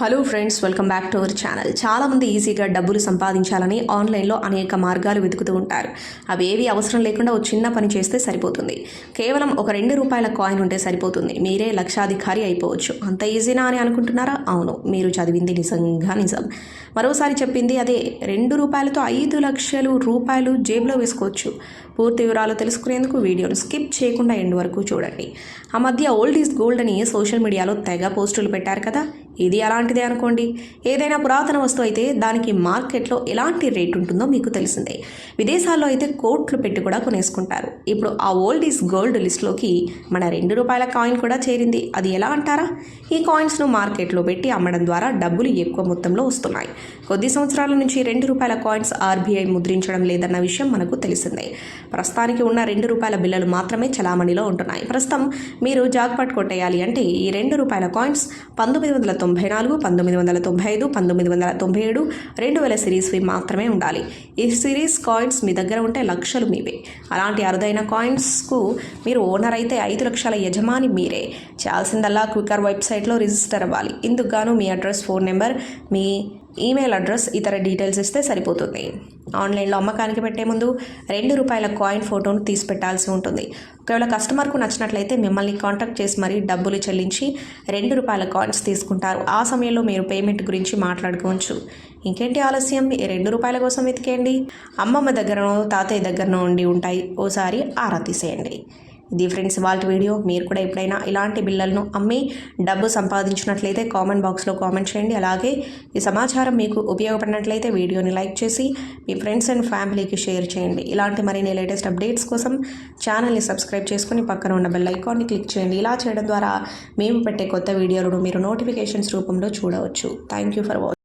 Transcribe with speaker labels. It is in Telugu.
Speaker 1: Hello friends welcome back to our channel చాలామంది ఈజీగా డబ్బులు సంపాదించాలని ఆన్లైన్లో అనేక మార్గాలు వెతుకుతూ ఉంటారు. అవి ఏవి అవసరం లేకుండా ఒక చిన్న పని చేస్తే సరిపోతుంది. కేవలం ఒక రెండు రూపాయల కాయిన్ ఉంటే సరిపోతుంది. మీరే లక్షాధికారి అయిపోవచ్చు. అంత ఈజీనా అని అనుకుంటున్నారా? అవును మీరు చదివింది నిజంగా నిజం. మరోసారి చెప్పింది అదే రెండు రూపాయలతో ఐదు లక్షలు రూపాయలు జేబులో వేసుకోవచ్చు. పూర్తి వివరాలు తెలుసుకునేందుకు వీడియోను స్కిప్ చేయకుండా ఎండ్ వరకు చూడండి. ఆ మధ్య ఓల్డ్ ఈజ్ గోల్డ్ అని సోషల్ మీడియాలో తెగ పోస్టులు పెట్టారు కదా ఇది అలాంటిదే అనుకోండి. ఏదైనా పురాతన వస్తువు అయితే దానికి మార్కెట్లో ఎలాంటి రేట్ ఉంటుందో మీకు తెలిసిందే. విదేశాల్లో అయితే కోట్లు పెట్టి కూడా కొనేసుకుంటారు. ఇప్పుడు ఆ ఓల్డ్ ఈజ్ గోల్డ్ లిస్ట్లోకి మన రెండు రూపాయల కాయిన్ కూడా చేరింది. అది ఎలా అంటారా? ఈ కాయిన్స్ను మార్కెట్లో పెట్టి అమ్మడం ద్వారా డబ్బులు ఎక్కువ మొత్తంలో వస్తున్నాయి. కొద్ది సంవత్సరాల నుంచి రెండు రూపాయల కాయిన్స్ ఆర్బీఐ ముద్రించడం లేదన్న విషయం మనకు తెలిసిందే. ప్రస్తుతానికి ఉన్న రెండు రూపాయల బిల్లలు మాత్రమే చలామణిలో ఉంటున్నాయి. ప్రస్తుతం మీరు జాక్పాట్ కొట్టేయాలి అంటే ఈ రెండు రూపాయల కాయిన్స్ పంతొమ్మిది వందల తొంభై నాలుగు పంతొమ్మిది వందల తొంభై ఐదు పంతొమ్మిది వందల తొంభై ఏడు రెండు వేల సిరీస్వి మాత్రమే ఉండాలి. ఈ సిరీస్ కాయిన్స్ మీ దగ్గర ఉంటే లక్షలు మీవే. అలాంటి అరుదైన కాయిన్స్కు మీరు ఓనర్ అయితే ఐదు లక్షల యజమాని మీరే. చేయాల్సిందల్లా క్వికర్ వెబ్సైట్లో రిజిస్టర్ అవ్వాలి. ఇందుకు గాను మీ అడ్రస్ ఫోన్ నెంబర్ మీ ఈమెయిల్ అడ్రస్ ఇతర డీటెయిల్స్ ఇస్తే సరిపోతుంది. ఆన్లైన్లో అమ్మకానికి పెట్టే ముందు రెండు రూపాయల కాయిన్ ఫోటోను తీసి పెట్టాల్సి ఉంటుంది. ఒకవేళ కస్టమర్కు నచ్చినట్లయితే మిమ్మల్ని కాంటాక్ట్ చేసి మరీ డబ్బులు చెల్లించి రెండు రూపాయల కాయిన్స్ తీసుకుంటారు. ఆ సమయంలో మీరు పేమెంట్ గురించి మాట్లాడుకోవచ్చు. ఇంకేంటి ఆలస్యం? ఈ రెండు రూపాయల కోసం వెతికేయండి. అమ్మమ్మ దగ్గరనో తాతయ్య దగ్గరనో ఉండి ఉంటాయి. ఓసారి ఆరా తీసేయండి. ఇది ఫ్రెండ్స్ వాళ్ళ వీడియో. మీరు కూడా ఎప్పుడైనా ఇలాంటి బిల్లలను అమ్మి డబ్బు సంపాదించినట్లయితే కామెంట్ బాక్స్లో కామెంట్ చేయండి. అలాగే ఈ సమాచారం మీకు ఉపయోగపడినట్లయితే వీడియోని లైక్ చేసి మీ ఫ్రెండ్స్ అండ్ ఫ్యామిలీకి షేర్ చేయండి. ఇలాంటి మరిన్ని లేటెస్ట్ అప్డేట్స్ కోసం ఛానల్ని సబ్స్క్రైబ్ చేసుకుని పక్కన ఉన్న బెల్ ఐకాన్ని క్లిక్ చేయండి. ఇలా చేయడం ద్వారా మేము పెట్టే కొత్త వీడియోలను మీరు నోటిఫికేషన్స్ రూపంలో చూడవచ్చు. Thank you for watching